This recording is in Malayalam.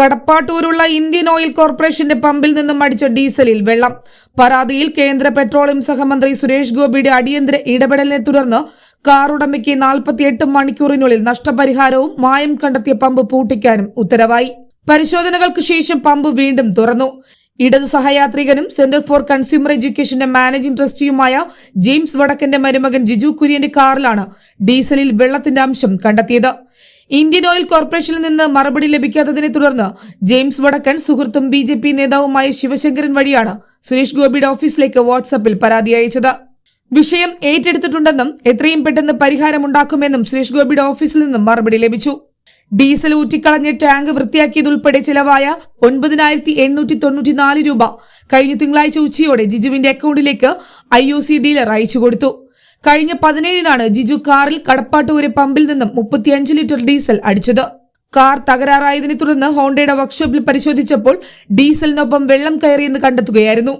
കടപ്പാട്ടൂരുള്ള ഇന്ത്യൻ ഓയിൽ കോർപ്പറേഷന്റെ പമ്പിൽ നിന്നും അടിച്ച ഡീസലിൽ വെള്ളം. പരാതിയിൽ കേന്ദ്ര പെട്രോളിയം സഹമന്ത്രി സുരേഷ് ഗോപിയുടെ അടിയന്തര ഇടപെടലിനെ തുടർന്ന് കാർ ഉടമയ്ക്ക് നാൽപ്പത്തിയെട്ട് മണിക്കൂറിനുള്ളിൽ നഷ്ടപരിഹാരവും മായം കണ്ടെത്തിയ പമ്പ് പൂട്ടിക്കാനും ഉത്തരവായി. പരിശോധനകൾക്ക് ശേഷം പമ്പ് വീണ്ടും തുറന്നു. ഇടതു സഹയാത്രികനും സെന്റർ ഫോർ കൺസ്യൂമർ എഡ്യൂക്കേഷന്റെ മാനേജിംഗ് ട്രസ്റ്റിയുമായ ജെയിംസ് വടക്കന്റെ മരുമകൻ ജിജു കുര്യന്റെ കാറിലാണ് ഡീസലിൽ വെള്ളത്തിന്റെ അംശം കണ്ടെത്തിയത്. ഇന്ത്യൻ ഓയിൽ കോർപ്പറേഷനിൽ നിന്ന് മറുപടി ലഭിക്കാത്തതിനെ തുടർന്ന് ജെയിംസ് വടക്കൻ സുഹൃത്തും ബി ജെ പി നേതാവുമായ ശിവശങ്കരൻ വഴിയാണ് സുരേഷ് ഗോപിയുടെ ഓഫീസിലേക്ക് വാട്സാപ്പിൽ പരാതി അയച്ചത്. വിഷയം ഏറ്റെടുത്തിട്ടുണ്ടെന്നും എത്രയും പെട്ടെന്ന് പരിഹാരമുണ്ടാക്കുമെന്നും സുരേഷ് ഗോപിയുടെ ഓഫീസിൽ നിന്നും മറുപടി ലഭിച്ചു. ഡീസൽ ഊറ്റിക്കളഞ്ഞ് ടാങ്ക് വൃത്തിയാക്കിയതുൾപ്പെടെ ചിലവായ ഒൻപതിനായിരത്തി എണ്ണൂറ്റി തൊണ്ണൂറ്റിനാല് രൂപ കഴിഞ്ഞ തിങ്കളാഴ്ച ഉച്ചയോടെ ജിജുവിന്റെ അക്കൗണ്ടിലേക്ക് ഐ ഡീലർ അയച്ചു കൊടുത്തു കഴിഞ്ഞ പതിനേഴിനാണ് ജിജു കാറിൽ കടപ്പാട്ടൂരെ പമ്പിൽ നിന്നും മുപ്പത്തിയഞ്ച് ലിറ്റർ ഡീസൽ അടിച്ചത്. കാർ തകരാറായതിനെ തുടർന്ന് ഹോണ്ടയുടെ വർക്ക്ഷോപ്പിൽ പരിശോധിച്ചപ്പോൾ ഡീസലിനൊപ്പം വെള്ളം കയറിയെന്ന് കണ്ടെത്തുകയായിരുന്നു.